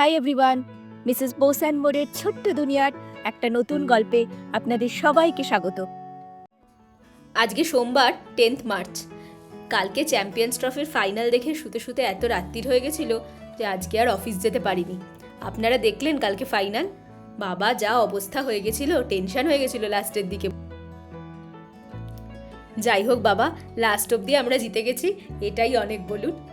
Hi everyone Mrs বোসান মোড়ের ছোট্ট দুনিয়ার একটা নতুন গল্পে আপনাদের সবাইকে স্বাগত। আজকে সোমবার, টেন্থ মার্চ। কালকে চ্যাম্পিয়ন্স ট্রফির ফাইনাল দেখে শুতে শুতে এত রাত্রির হয়ে গেছিল যে আজকে আর অফিস যেতে পারিনি। আপনারা দেখলেন কালকে ফাইনাল? বাবা যা অবস্থা হয়ে গেছিল, টেনশন হয়ে গেছিল লাস্টের দিকে। যাই হোক বাবা, লাস্ট অবধি আমরা জিতে গেছি, এটাই অনেক বলুন।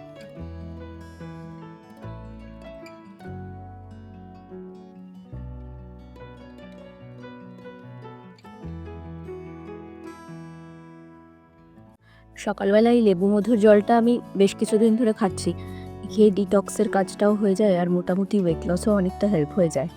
সকালবেলায় লেবু মধুর জলটা আমি বেশ কিছুদিন ধরে খাচ্ছি। খেয়ে ডিটক্সের কাজটাও হয়ে যায় আর মোটামুটি ওয়েট লসও অনেকটা হেল্প হয়ে যায়।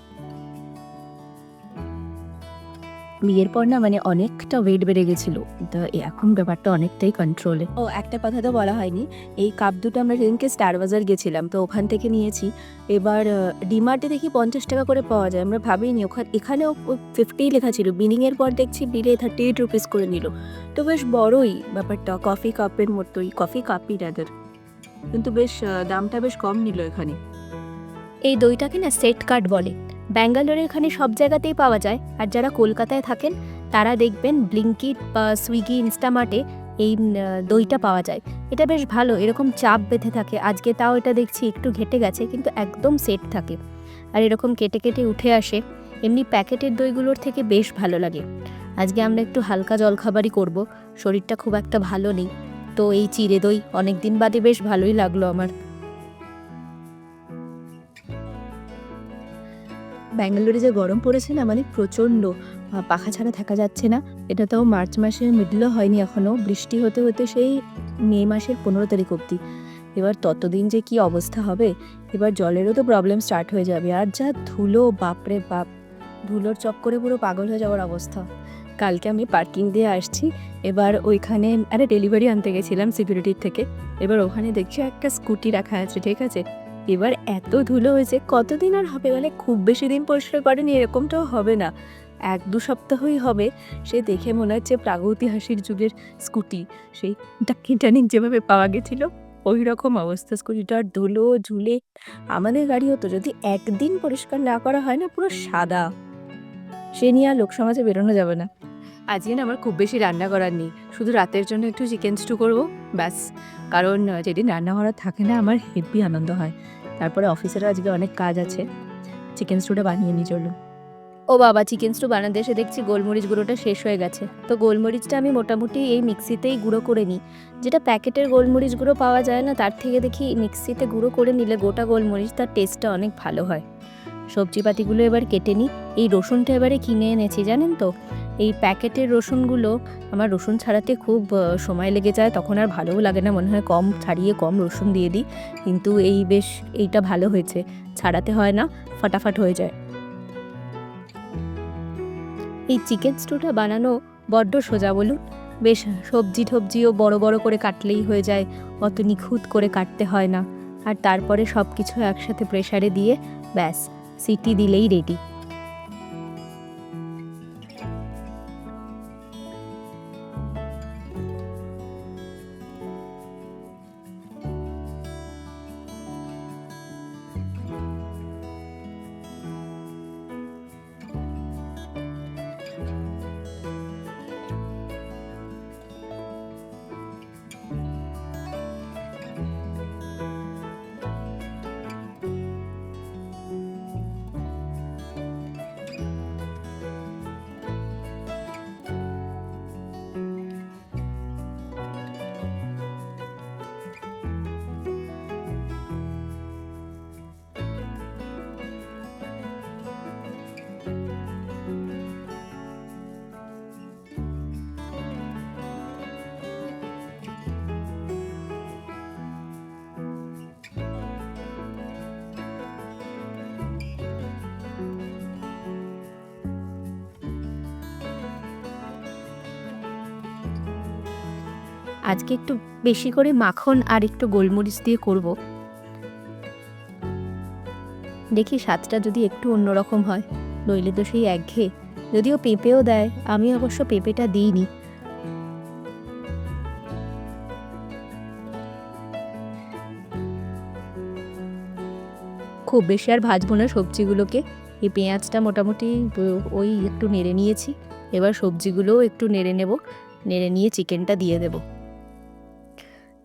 বিয়ের পর না মানে অনেকটা ওয়েট বেড়ে গেছিল। তা এখন ব্যাপারটা অনেকটাই কন্ট্রোলে ও একটা কথা তো বলা হয়নি। এই কাপ দুটো আমরা সেদিনকে স্টার বাজার গেছিলাম তো ওখান থেকে নিয়েছি। এবার ডিমার্টে দেখি পঞ্চাশ টাকা করে পাওয়া যায়। আমরা ভাবিনি ওখানে এখানেও ফিফটিই লেখা ছিল। বিলিংয়ের পর দেখছি বিলে থার্টি এইট রুপিস করে নিল। তো বেশ বড়ই ব্যাপারটা কফি কাপের মতোই। কফি কাপই রাদার কিন্তু বেশ দামটা বেশ কম নিল এখানে। এই দইটাকে না সেট কার্ড বলে। ব্যাঙ্গালোরের এখানে সব জায়গাতেই পাওয়া যায়। আর যারা কলকাতায় থাকেন, তারা দেখবেন ব্লিঙ্কিট বা সুইগি ইনস্টামার্টে এই দইটা পাওয়া যায়। এটা বেশ ভালো, এরকম চাপ বেঁধে থাকে। আজকে তাও এটা দেখছি, একটু ঘেটে গেছে, কিন্তু একদম সেট থাকে। আর এরকম কেটে কেটে উঠে আসে, এমনি প্যাকেটের দইগুলোর থেকে বেশ ভালো লাগে। আজকে আমরা একটু হালকা জলখাবারই করব, শরীরটা খুব একটা ভালো নেই। তো এই চিড়ে দই অনেক দিন বাদে বেশ ভালোই লাগল আমার। ব্যাঙ্গালোরে যে গরম পড়েছে না মানে প্রচণ্ড পাখা ছাড়া থাকা যাচ্ছে না। এটা তো মার্চ মাসের মিডলও হয়নি এখনও বৃষ্টি হতে হতে সেই মে মাসের পনেরো তারিখ অবধি। এবার ততদিন যে কি অবস্থা হবে, এবার জলেরও তো প্রবলেম স্টার্ট হয়ে যাবে। আর যা ধুলো, বাপরে বাপ! ধুলোর চক্করে পুরো পাগল হয়ে যাওয়ার অবস্থা। কালকে আমি পার্কিং দিয়ে আসছি। এবার ওইখানে, আরে ডেলিভারি আনতে গেছিলাম সিকিউরিটির থেকে। এবার ওখানে দেখছি একটা স্কুটি রাখা আছে, ঠিক আছে? এবার এত ধুলো হয়েছে, কতদিন আর হবে? মানে খুব বেশি দিন পরিষ্কার করেনি, এরকমটাও হবে না। এক দু সপ্তাহই হবে, সে দেখে মনে হচ্ছে প্রাগৈতিহাসিক যুগের স্কুটি। সেই টাকিটানিক যেভাবে পাওয়া গেছিল ওই রকম অবস্থা। স্কুটিটার ধুলো, ঝুলে আমাদের গাড়ি হতো। যদি একদিন পরিষ্কার না করা হয় না, পুরো সাদা। সে নিয়ে আর লোক সমাজে বেরোনো যাবে না। আজকে না আমার খুব বেশি রান্না করার নেই। শুধু রাতের জন্য একটু চিকেন স্টু করব, ব্যাস। কারণ, যেদিন রান্না করার থাকে না, আমার হেভি আনন্দ হয়। তারপরে অফিসেরও আজকে অনেক কাজ আছে। চিকেন স্টুটা বানিয়ে নিয়ে চলুন। ও বাবা, চিকেন স্টু বানাতে এসে দেখছি গোলমরিচ গুঁড়োটা শেষ হয়ে গেছে। তো গোলমরিচটা আমি মোটামুটি এই মিক্সিতেই গুঁড়ো করে নিই। যেটা প্যাকেটের গোলমরিচ গুঁড়ো পাওয়া যায় না, তার থেকে দেখি মিক্সিতে গুঁড়ো করে নিলে গোটা গোলমরিচ তার টেস্টটা অনেক ভালো হয়। সবজিপাতিগুলো এবার কেটে নিই। এই রসুনটা এবারে কিনে এনেছি, জানেন তো? এই প্যাকেটের রসুনগুলো আমার রসুন ছাড়াতে খুব সময় লেগে যায়, তখন আর ভালোও লাগে না, মনে হয় কম ছাড়িয়ে কম রসুন দিয়ে দিই। কিন্তু এই বেশ এইটা ভালো হয়েছে, ছাড়াতে হয় না, ফাটাফাট হয়ে যায়। এই চিকেন স্টুটা বানানো বড্ড সোজা বলুন। বেশ সবজি টবজিও বড় বড় করে কাটলেই হয়ে যায়, অত নিখুঁত করে কাটতে হয় না। আর তারপরে সব কিছু একসাথে প্রেসারে দিয়ে ব্যাস। ਸੀਟੀ ਦੀ ਲਈ ਰੇਡੀ। আজকে একটু বেশি করে মাখন আর একটু গোলমরিচ দিয়ে করব। দেখি স্বাদটা যদি একটু অন্যরকম হয়। নইলে তো সেই একঘেয়ে। যদিও পেঁপেও দেয়, আমি অবশ্য পেঁপেটা দিইনি। খুব বেশি আর ভাজবো না সবজিগুলোকে। এই পেঁয়াজটা মোটামুটি ওই একটু নেড়ে নিয়েছি। এবার সবজিগুলোও একটু নেড়ে নেব। নেড়ে নিয়ে চিকেনটা দিয়ে দেব।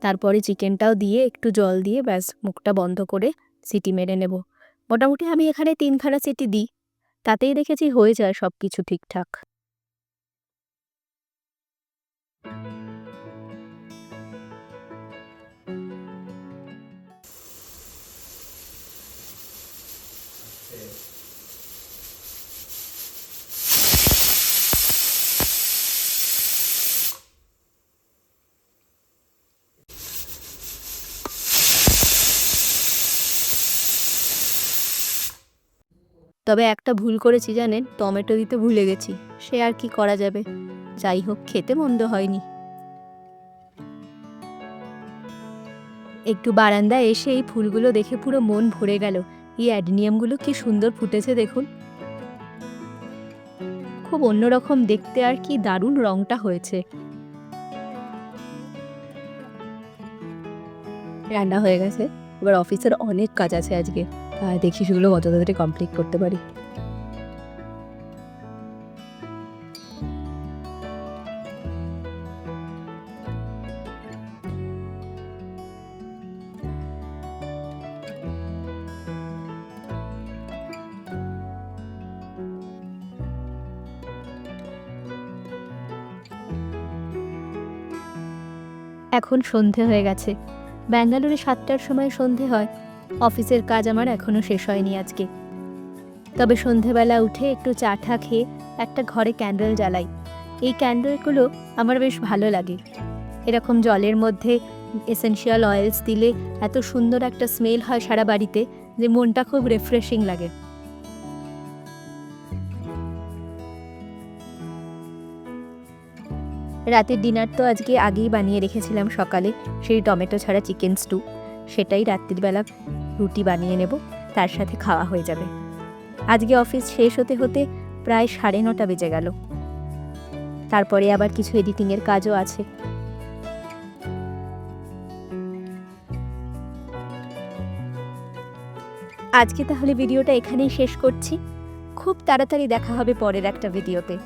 তারপরে চিকেনটাও দিয়ে একটু জল দিয়ে ব্যাস, মুখটা বন্ধ করে সিটি মেরে নেব। মোটামুটি আমি এখানে তিনখানা সিটি দিই। তাতেই দেখেছি হয়ে যায় সব কিছু ঠিকঠাক। তবে একটা ভুল করেছি জানেন, টমেটো দিতে ভুলে গেছি, সে আর কি করা যাবে? যাই হোক, খেতে মন্দ হয়নি। একটু বারান্দায় এসে এই ফুলগুলো দেখে পুরো মন ভরে গেল। এই অ্যাডনিয়ামগুলো কি সুন্দর ফুটেছে দেখুন। খুব অন্যরকম দেখতে আর কি দারুণ রংটা হয়েছে। রান্না হয়ে গেছে। এবার অফিসের অনেক কাজ আছে আজকে দেখি সেগুলো কত তাড়াতাড়ি কমপ্লিট করতে পারি। এখন সন্ধে হয়ে গেছে। ব্যাঙ্গালোরে সাতটার সময় সন্ধে হয়। অফিসের কাজ আমার এখনও শেষ হয়নি আজকে। তবে সন্ধেবেলা উঠে একটু চা ঠা খেয়ে একটা ঘরে ক্যান্ডেল জ্বালাই। এই ক্যান্ডেলগুলো আমার বেশ ভালো লাগে। এরকম জলের মধ্যে এসেনশিয়াল অয়েলস দিলে এত সুন্দর একটা স্মেল হয় সারা বাড়িতে যে মনটা খুব রিফ্রেশিং লাগে। রাতের ডিনার তো আজকে আগেই বানিয়ে রেখেছিলাম সকালে, সেই টমেটো ছাড়া চিকেন স্টু। সেটাই রাত্রিবেলা রুটি বানিয়ে নেব, তার সাথে খাওয়া হয়ে যাবে। আজকে অফিস শেষ হতে হতে প্রায় সাড়ে নটা বেজে গেল। তারপরে আবার কিছু এডিটিংয়ের কাজও আছে। আজকে তাহলে ভিডিওটা এখানেই শেষ করছি। খুব তাড়াতাড়ি দেখা হবে পরের একটা ভিডিওতে।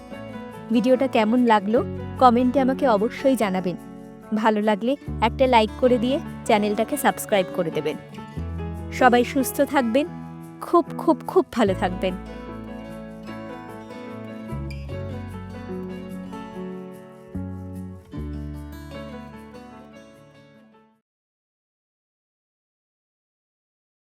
ভিডিওটা কেমন লাগল কমেন্টে আমাকে অবশ্যই জানাবেন। ভালো লাগলে একটা লাইক করে দিয়ে চ্যানেলটাকে সাবস্ক্রাইব করে দেবেন। সবাই সুস্থ থাকবেন, খুব খুব খুব ভালো থাকবেন।